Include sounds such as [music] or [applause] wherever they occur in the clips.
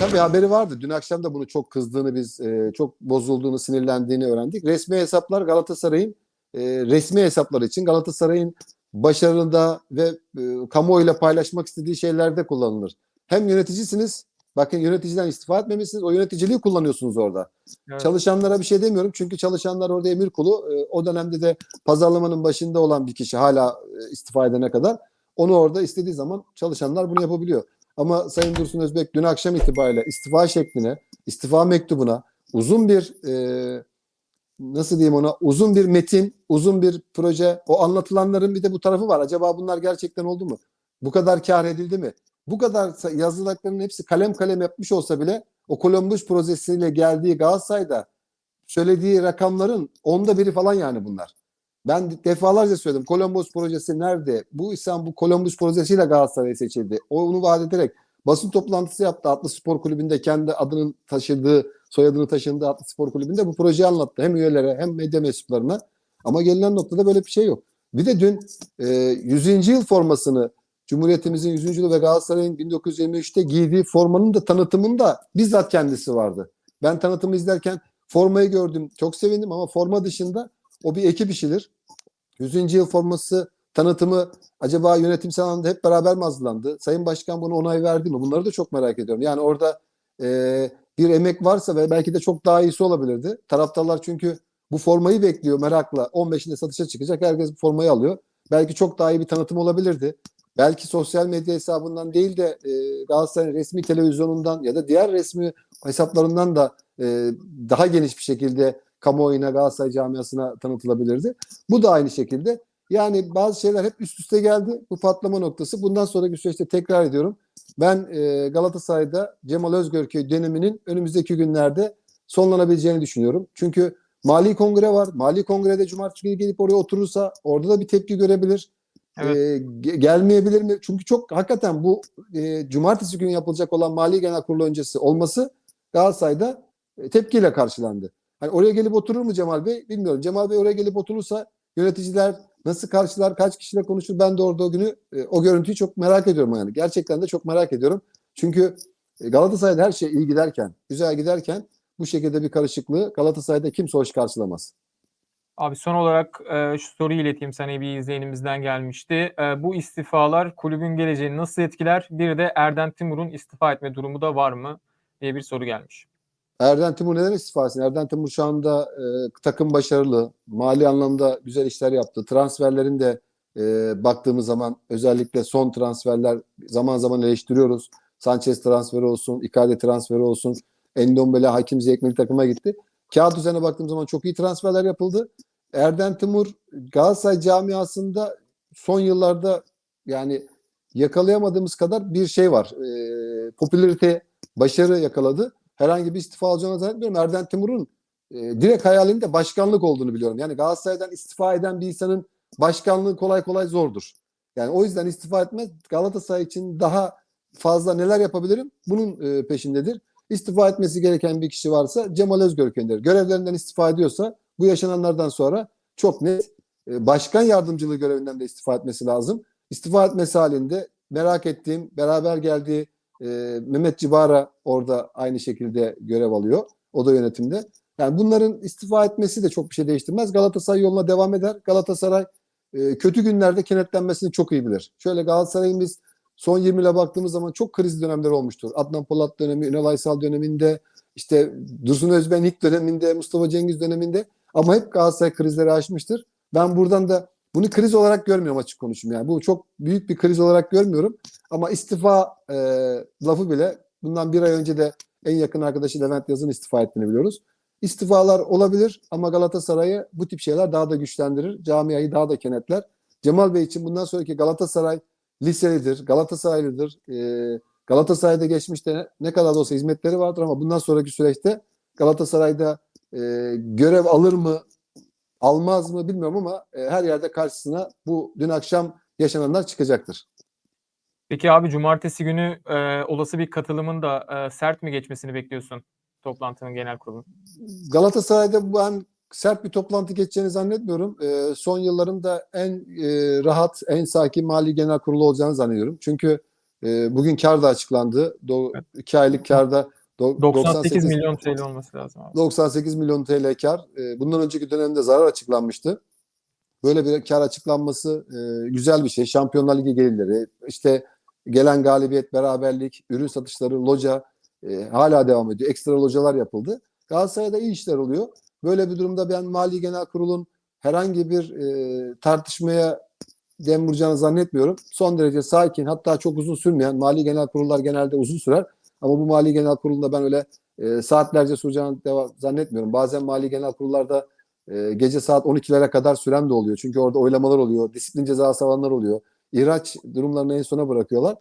tabii haberi vardı. Dün akşam da bunu çok kızdığını biz, e, çok bozulduğunu, sinirlendiğini öğrendik. Resmi hesaplar Galatasaray'ın e, resmi hesapları için Galatasaray'ın başarıda ve e, kamuoyuyla paylaşmak istediği şeylerde kullanılır. Hem yöneticisiniz, bakın yöneticiden istifa etmemişsiniz, o yöneticiliği kullanıyorsunuz orada. Evet. Çalışanlara bir şey demiyorum çünkü çalışanlar orada emir kulu. E, o dönemde de pazarlamanın başında olan bir kişi hala e, istifa edene kadar onu orada istediği zaman çalışanlar bunu yapabiliyor. Ama Sayın Dursun Özbek dün akşam itibariyle istifa şekline, istifa mektubuna uzun bir e, nasıl diyeyim ona uzun bir metin, uzun bir proje. O anlatılanların bir de bu tarafı var. Acaba bunlar gerçekten oldu mu? Bu kadar kar edildi mi? Bu kadar yazılanların hepsi kalem kalem yapmış olsa bile o Columbus projesiyle geldiği Galatasaray'da söylediği rakamların onda biri falan yani bunlar. Ben defalarca söyledim. Columbus projesi nerede? Bu İhsan bu Columbus projesiyle Galatasaray seçildi. Onu vaat ederek basın toplantısı yaptı. Atlı Spor Kulübü'nde kendi adının taşıdığı, soyadını taşındığı Atlı Spor Kulübü'nde bu projeyi anlattı. Hem üyelere hem medya mensuplarına. Ama gelinen noktada böyle bir şey yok. Bir de dün e, 100. yıl formasını Cumhuriyetimizin 100. yılı ve Galatasaray'ın 1923'te giydiği formanın da tanıtımında bizzat kendisi vardı. Ben tanıtımı izlerken formayı gördüm. Çok sevindim ama forma dışında o bir ekip işidir. 100. yıl forması tanıtımı acaba yönetimsel anlamda hep beraber mi hazırlandı? Sayın Başkan buna onay verdi mi? Bunları da çok merak ediyorum. Yani orada e, bir emek varsa ve belki de çok daha iyisi olabilirdi. Taraftarlar çünkü bu formayı bekliyor merakla. 15'inde satışa çıkacak. Herkes bu formayı alıyor. Belki çok daha iyi bir tanıtım olabilirdi. Belki sosyal medya hesabından değil de e, Galatasaray'ın resmi televizyonundan ya da diğer resmi hesaplarından da e, daha geniş bir şekilde kamuoyuna Galatasaray camiasına tanıtılabilirdi. Bu da aynı şekilde. Yani bazı şeyler hep üst üste geldi. Bu patlama noktası. Bundan sonraki süreçte tekrar ediyorum. Ben e, Galatasaray'da Cemal Özgörköy döneminin önümüzdeki günlerde sonlanabileceğini düşünüyorum. Çünkü Mali Kongre var. Mali Kongre'de cumartesi günü gelip oraya oturursa orada da bir tepki görebilir. Evet. E, ge- gelmeyebilir mi? Çünkü çok hakikaten bu e, cumartesi günü yapılacak olan Mali Genel Kurulu öncesi olması Galatasaray'da e, tepkiyle karşılandı. Hani oraya gelip oturur mu Cemal Bey? Bilmiyorum. Cemal Bey oraya gelip oturursa yöneticiler nasıl karşılar, kaç kişiyle konuşur? Ben de orada o günü e, o görüntüyü çok merak ediyorum yani. Gerçekten de çok merak ediyorum. Çünkü e, Galatasaray'da her şey iyi giderken, güzel giderken bu şekilde bir karışıklığı Galatasaray'da kimse hoş karşılamaz. Abi son olarak e, şu soruyu ileteyim sana bir izleyenimizden gelmişti. E, bu istifalar kulübün geleceğini nasıl etkiler? Bir de Erden Timur'un istifa etme durumu da var mı? diye bir soru gelmiş. Erden Timur neden istifa etsin? Erden Timur şu anda e, takım başarılı, mali anlamda güzel işler yaptı. Transferlerin de e, baktığımız zaman özellikle son transferler zaman zaman eleştiriyoruz. Sanchez transferi olsun, Icardi transferi olsun, Endombele Hakim Ziyech milli takıma gitti. Kağıt üzerine baktığım zaman çok iyi transferler yapıldı. Erden Timur Galatasaray camiasında son yıllarda yani yakalayamadığımız kadar bir şey var. E, popülarite, başarı yakaladı herhangi bir istifa alacağını zannetmiyorum. Erden Timur'un e, direkt hayalinde başkanlık olduğunu biliyorum. Yani Galatasaray'dan istifa eden bir insanın başkanlığı kolay kolay zordur. Yani o yüzden istifa etmez. Galatasaray için daha fazla neler yapabilirim? Bunun e, peşindedir. İstifa etmesi gereken bir kişi varsa Cemal Özgörken'dir. Görevlerinden istifa ediyorsa bu yaşananlardan sonra çok net e, başkan yardımcılığı görevinden de istifa etmesi lazım. İstifa etmesi halinde merak ettiğim, beraber geldiği e, Mehmet Cibara orada aynı şekilde görev alıyor. O da yönetimde. Yani bunların istifa etmesi de çok bir şey değiştirmez. Galatasaray yoluna devam eder. Galatasaray e, kötü günlerde kenetlenmesini çok iyi bilir. Şöyle Galatasaray'ın biz son 20 ile baktığımız zaman çok kriz dönemler olmuştur. Adnan Polat dönemi, Ünal Aysal döneminde, işte Dursun Özben ilk döneminde, Mustafa Cengiz döneminde ama hep Galatasaray krizleri aşmıştır. Ben buradan da bunu kriz olarak görmüyorum açık konuşayım yani. Bu çok büyük bir kriz olarak görmüyorum. Ama istifa e, lafı bile bundan bir ay önce de en yakın arkadaşı Levent Yaz'ın istifa ettiğini biliyoruz. İstifalar olabilir ama Galatasaray'ı bu tip şeyler daha da güçlendirir. Camiayı daha da kenetler. Cemal Bey için bundan sonraki Galatasaray liselidir, Galatasaraylıdır. E, Galatasaray'da geçmişte ne kadar da olsa hizmetleri vardır ama bundan sonraki süreçte Galatasaray'da e, görev alır mı, almaz mı bilmiyorum ama e, her yerde karşısına bu dün akşam yaşananlar çıkacaktır. Peki abi cumartesi günü e, olası bir katılımın da e, sert mi geçmesini bekliyorsun toplantının genel kurulu? Galatasaray'da ben sert bir toplantı geçeceğini zannetmiyorum. Ee, son yılların da en e, rahat, en sakin mali genel kurulu olacağını zannediyorum. Çünkü E, bugün kar da açıklandı. 2 aylık karda do- 98 milyon TL olması lazım abi. 98 milyon TL kar. E, bundan önceki dönemde zarar açıklanmıştı. Böyle bir kar açıklanması e, güzel bir şey. Şampiyonlar Ligi gelirleri, işte gelen galibiyet, beraberlik, ürün satışları, loca e, hala devam ediyor. Ekstra localar yapıldı. Galatasaray'da iyi işler oluyor. Böyle bir durumda ben Mali Genel Kurul'un herhangi bir e, tartışmaya dem vuracağını zannetmiyorum. Son derece sakin hatta çok uzun sürmeyen Mali Genel Kurullar genelde uzun sürer. Ama bu Mali Genel Kurulu'nda ben öyle e, saatlerce süreceğini devam, zannetmiyorum. Bazen Mali Genel Kurullarda e, gece saat 12'lere kadar süren de oluyor. Çünkü orada oylamalar oluyor. Disiplin cezası alanlar oluyor. İhraç durumlarını en sona bırakıyorlar.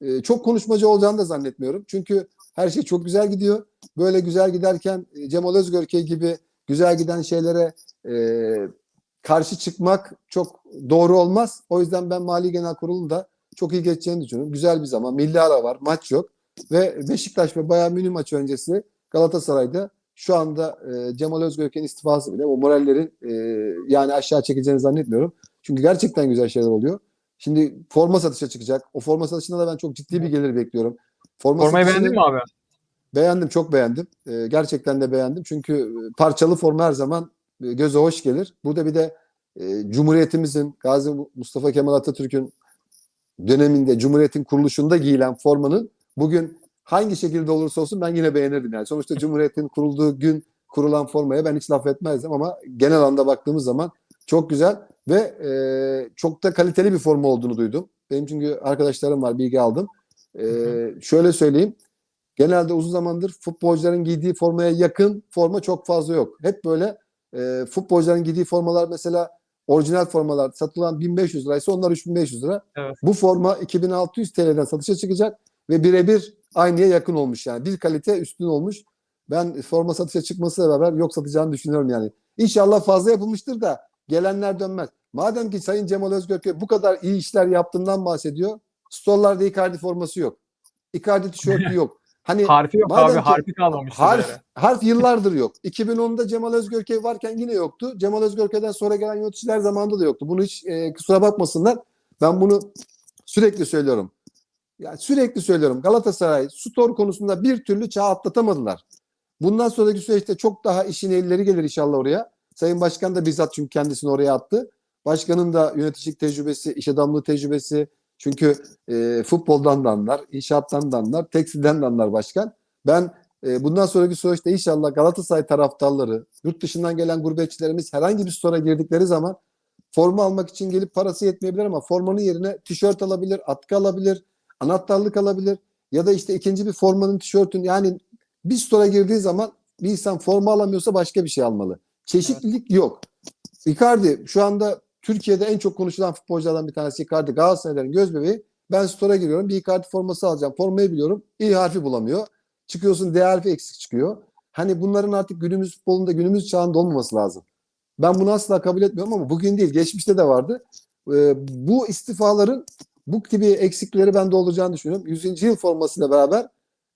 E, çok konuşmacı olacağını da zannetmiyorum. Çünkü her şey çok güzel gidiyor. Böyle güzel giderken e, Cemal Özgörkey gibi güzel giden şeylere e, karşı çıkmak çok doğru olmaz. O yüzden ben Mali Genel Kurulu'nun da çok iyi geçeceğini düşünüyorum. Güzel bir zaman. Milli ara var. Maç yok. Ve Beşiktaş ve Bayern Münih maçı öncesi Galatasaray'da şu anda e, Cemal Özgürk'ün istifası bile o morallerin e, yani aşağı çekeceğini zannetmiyorum. Çünkü gerçekten güzel şeyler oluyor. Şimdi forma satışa çıkacak. O forma satışında da ben çok ciddi bir gelir bekliyorum. Forma Formayı beğendin mi abi? Beğendim, çok beğendim. E, gerçekten de beğendim. Çünkü e, parçalı forma her zaman e, göze hoş gelir. Burada bir de e, Cumhuriyetimizin, Gazi Mustafa Kemal Atatürk'ün döneminde Cumhuriyet'in kuruluşunda giyilen formanın bugün hangi şekilde olursa olsun ben yine beğenirdim. Yani sonuçta Cumhuriyet'in kurulduğu gün kurulan formaya ben hiç laf etmezdim ama genel anda baktığımız zaman çok güzel ve e, çok da kaliteli bir forma olduğunu duydum. Benim çünkü arkadaşlarım var, bilgi aldım. E, şöyle söyleyeyim. Genelde uzun zamandır futbolcuların giydiği formaya yakın forma çok fazla yok. Hep böyle e, futbolcuların giydiği formalar mesela orijinal formalar satılan 1500 liraysa onlar 3500 lira. Evet. Bu forma 2600 TL'den satışa çıkacak ve birebir aynıya yakın olmuş yani. Bir kalite üstün olmuş. Ben forma satışa çıkmasıyla beraber yok satacağını düşünüyorum yani. İnşallah fazla yapılmıştır da gelenler dönmez. Madem ki Sayın Cemal Özgürköy bu kadar iyi işler yaptığından bahsediyor. Storlarda Icardi forması yok. Icardi tişörtü [laughs] yok. Hani Harfi yok abi. ki Harfi kalmamış. Harf, harf yıllardır yok. 2010'da Cemal Özgörkey varken yine yoktu. Cemal Özgörkey'den sonra gelen yöneticiler zamanında da yoktu. Bunu hiç e, kusura bakmasınlar. Ben bunu sürekli söylüyorum. Ya sürekli söylüyorum. Galatasaray store konusunda bir türlü çağ atlatamadılar. Bundan sonraki süreçte çok daha işin elleri gelir inşallah oraya. Sayın Başkan da bizzat çünkü kendisini oraya attı. Başkanın da yöneticilik tecrübesi, iş adamlığı tecrübesi. Çünkü e, futboldan da anlar, inşaattan da anlar, tekstilden de anlar başkan. Ben e, bundan sonraki süreçte inşallah Galatasaray taraftarları, yurt dışından gelen gurbetçilerimiz herhangi bir store'a girdikleri zaman forma almak için gelip parası yetmeyebilir ama formanın yerine tişört alabilir, atkı alabilir, anahtarlık alabilir ya da işte ikinci bir formanın tişörtün yani bir store'a girdiği zaman bir insan forma alamıyorsa başka bir şey almalı. Çeşitlilik yok. Icardi şu anda Türkiye'de en çok konuşulan futbolculardan bir tanesi Icardi. Galatasaray'ın göz bebeği. Ben store'a giriyorum. Bir Icardi forması alacağım. Formayı biliyorum. İ harfi bulamıyor. Çıkıyorsun D harfi eksik çıkıyor. Hani bunların artık günümüz futbolunda günümüz çağında olmaması lazım. Ben bunu asla kabul etmiyorum ama bugün değil. Geçmişte de vardı. Ee, bu istifaların bu gibi eksikleri ben dolduracağını düşünüyorum. 100. yıl formasıyla beraber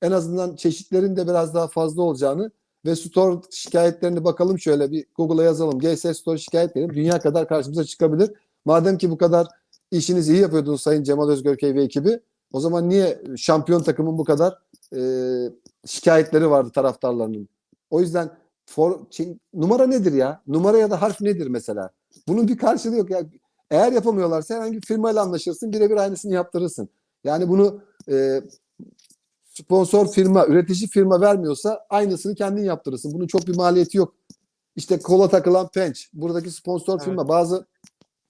en azından çeşitlerin de biraz daha fazla olacağını ve store şikayetlerini bakalım şöyle bir Google'a yazalım. GS Store şikayetleri dünya kadar karşımıza çıkabilir. Madem ki bu kadar işinizi iyi yapıyordunuz Sayın Cemal Özgörkey ve ekibi o zaman niye şampiyon takımın bu kadar e, şikayetleri vardı taraftarlarının? O yüzden for, numara nedir ya? Numara ya da harf nedir mesela? Bunun bir karşılığı yok. Ya, eğer yapamıyorlarsa herhangi bir firmayla anlaşırsın. Birebir aynısını yaptırırsın. Yani bunu e, sponsor firma, üretici firma vermiyorsa aynısını kendin yaptırırsın. Bunun çok bir maliyeti yok. İşte kola takılan penç. Buradaki sponsor Evet. firma. Bazı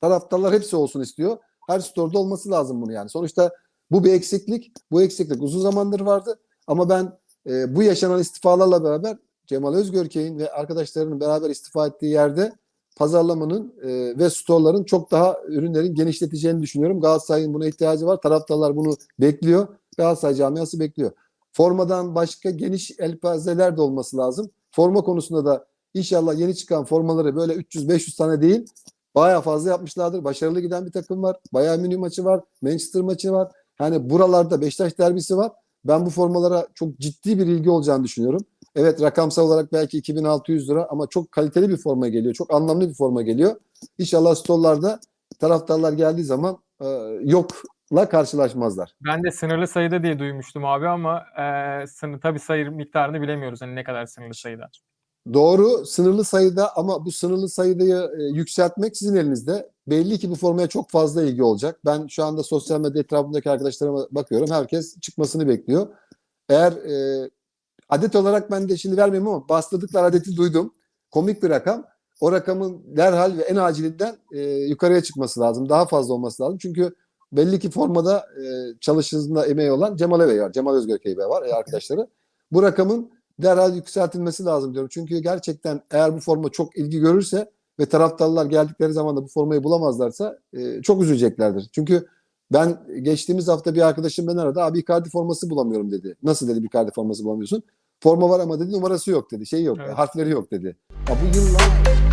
taraftarlar hepsi olsun istiyor. Her store'da olması lazım bunu yani. Sonuçta bu bir eksiklik. Bu eksiklik uzun zamandır vardı. Ama ben e, bu yaşanan istifalarla beraber Cemal Özgörkey'in ve arkadaşlarının beraber istifa ettiği yerde pazarlamanın e, ve storeların çok daha ürünlerin genişleteceğini düşünüyorum. Galatasaray'ın buna ihtiyacı var. Taraftarlar bunu bekliyor. Galatasaray camiası bekliyor. Formadan başka geniş elpazeler de olması lazım. Forma konusunda da inşallah yeni çıkan formaları böyle 300-500 tane değil bayağı fazla yapmışlardır. Başarılı giden bir takım var. Bayern Münih maçı var. Manchester maçı var. Hani buralarda Beşiktaş derbisi var. Ben bu formalara çok ciddi bir ilgi olacağını düşünüyorum. Evet rakamsal olarak belki 2600 lira ama çok kaliteli bir forma geliyor. Çok anlamlı bir forma geliyor. İnşallah storelarda taraftarlar geldiği zaman e, yok la karşılaşmazlar. Ben de sınırlı sayıda diye duymuştum abi ama e, sınır tabii sayı miktarını bilemiyoruz. Hani ne kadar sınırlı sayıda. Doğru sınırlı sayıda ama bu sınırlı sayıdayı e, yükseltmek sizin elinizde. Belli ki bu formaya çok fazla ilgi olacak. Ben şu anda sosyal medya etrafındaki arkadaşlarıma bakıyorum. Herkes çıkmasını bekliyor. Eğer e, adet olarak ben de şimdi vermeyeyim ama bastırdıkları adeti duydum. Komik bir rakam. O rakamın derhal ve en acilinden e, yukarıya çıkması lazım. Daha fazla olması lazım. Çünkü belli ki formada e, çalışısında emeği olan Cemal Eve var. Cemal Özgök Bey var e, arkadaşları. Bu rakamın derhal yükseltilmesi lazım diyorum. Çünkü gerçekten eğer bu forma çok ilgi görürse ve taraftarlar geldikleri zaman da bu formayı bulamazlarsa e, çok üzüleceklerdir. Çünkü ben geçtiğimiz hafta bir arkadaşım beni aradı. Abi Icardi forması bulamıyorum dedi. Nasıl dedi Icardi forması bulamıyorsun? Forma var ama dedi numarası yok dedi. Şey yok, Evet. harfleri yok dedi. Ya bu yıllar